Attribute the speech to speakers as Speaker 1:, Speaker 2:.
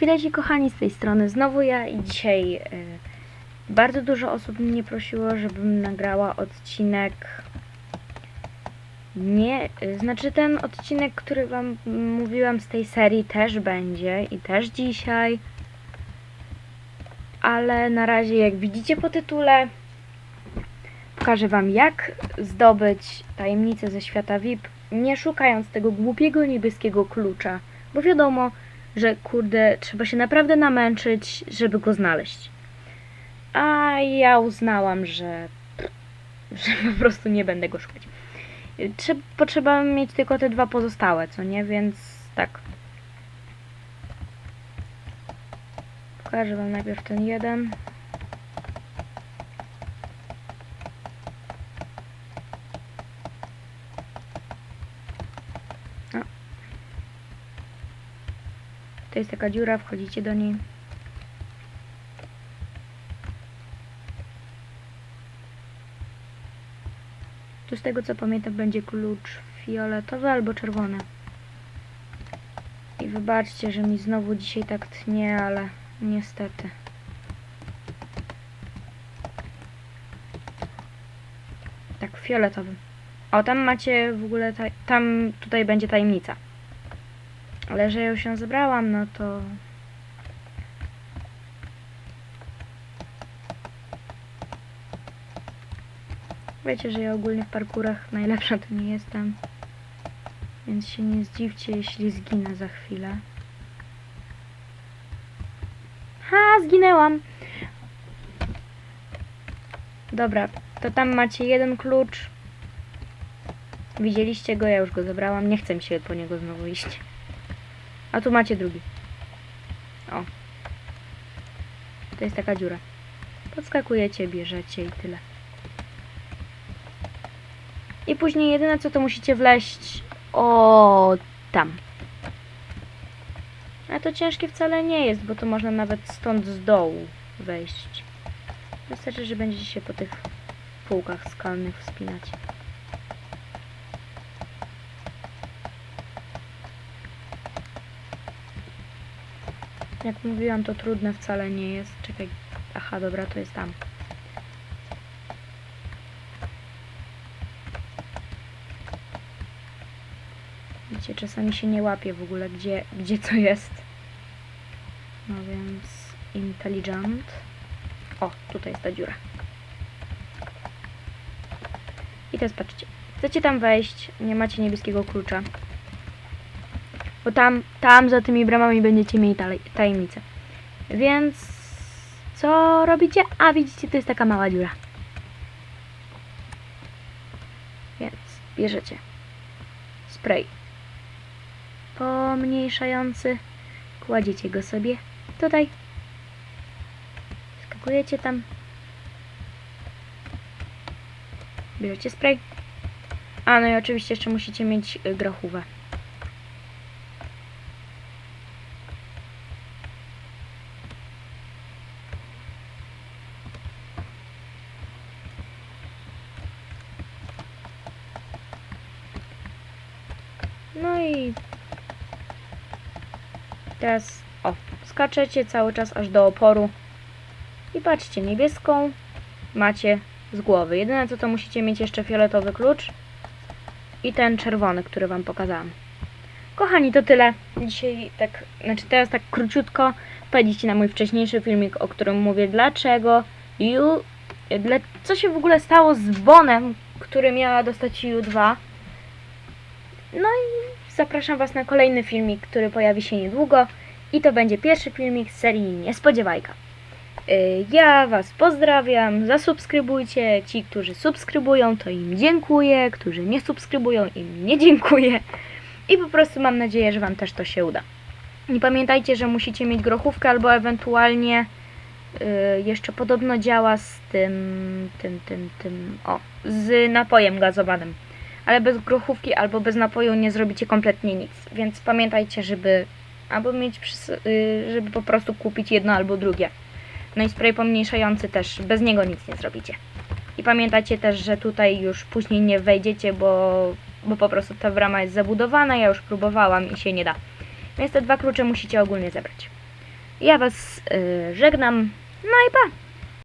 Speaker 1: Witajcie kochani z tej strony, znowu ja i dzisiaj y, bardzo dużo osób mnie prosiło, żebym nagrała odcinek nie, y, znaczy ten odcinek, który wam mówiłam z tej serii też będzie i też dzisiaj, ale na razie jak widzicie po tytule pokażę wam jak zdobyć tajemnicę ze świata VIP, nie szukając tego głupiego niebieskiego klucza, bo wiadomo, że kurde, trzeba się naprawdę namęczyć, żeby go znaleźć. A ja uznałam, że, że po prostu nie będę go szukać. Trze- potrzeba mieć tylko te dwa pozostałe, co nie? Więc tak. Pokażę wam najpierw ten jeden. To jest taka dziura, wchodzicie do niej. Tu z tego co pamiętam będzie klucz fioletowy albo czerwony. I wybaczcie, że mi znowu dzisiaj tak tnie, ale niestety. Tak, fioletowy. O, tam macie w ogóle, tam tutaj będzie tajemnica. Ale że już się zebrałam, no to... Wiecie, że ja ogólnie w parkurach najlepsza to nie jestem. Więc się nie zdziwcie, jeśli zginę za chwilę. Ha, zginęłam! Dobra, to tam macie jeden klucz. Widzieliście go, ja już go zebrałam. Nie chcę mi się po niego znowu iść. A tu macie drugi. O. To jest taka dziura. Podskakujecie, bierzecie i tyle. I później jedyne co to musicie wleść o tam. A to ciężkie wcale nie jest, bo to można nawet stąd z dołu wejść. Wystarczy, że będziecie się po tych półkach skalnych wspinać. Jak mówiłam, to trudne wcale nie jest. Czekaj. Aha, dobra, to jest tam. Widzicie, czasami się nie łapie w ogóle, gdzie, gdzie co jest. No więc intelligent. O, tutaj jest ta dziura. I teraz patrzcie. Chcecie tam wejść, nie macie niebieskiego klucza. Bo tam, tam za tymi bramami będziecie mieli taj- tajemnicę. Więc co robicie? A widzicie, to jest taka mała dziura. Więc bierzecie spray pomniejszający. Kładziecie go sobie tutaj. Skakujecie tam. Bierzecie spray. A no i oczywiście jeszcze musicie mieć y, grochówę. No i teraz o, skaczecie cały czas aż do oporu. I patrzcie, niebieską macie z głowy. Jedyne co to musicie mieć jeszcze fioletowy klucz i ten czerwony, który wam pokazałam. Kochani, to tyle. Dzisiaj tak, znaczy teraz tak króciutko wpadliście na mój wcześniejszy filmik, o którym mówię dlaczego Ju, dla, co się w ogóle stało z Bonem, który miała dostać U2. No i zapraszam Was na kolejny filmik, który pojawi się niedługo. I to będzie pierwszy filmik z serii Niespodziewajka. Y, Ja Was pozdrawiam, zasubskrybujcie. Ci, którzy subskrybują, to im dziękuję. Którzy nie subskrybują, im nie dziękuję. I po prostu mam nadzieję, że Wam też to się uda. I pamiętajcie, że musicie mieć grochówkę albo ewentualnie y, jeszcze podobno działa z tym, tym, tym, tym, o, z napojem gazowanym ale bez grochówki albo bez napoju nie zrobicie kompletnie nic. Więc pamiętajcie, żeby albo mieć, y, żeby po prostu kupić jedno albo drugie. No i spray pomniejszający też, bez niego nic nie zrobicie. I pamiętajcie też, że tutaj już później nie wejdziecie, bo, bo po prostu ta brama jest zabudowana, ja już próbowałam i się nie da. Więc te dwa klucze musicie ogólnie zebrać. Ja Was y, żegnam. No i pa!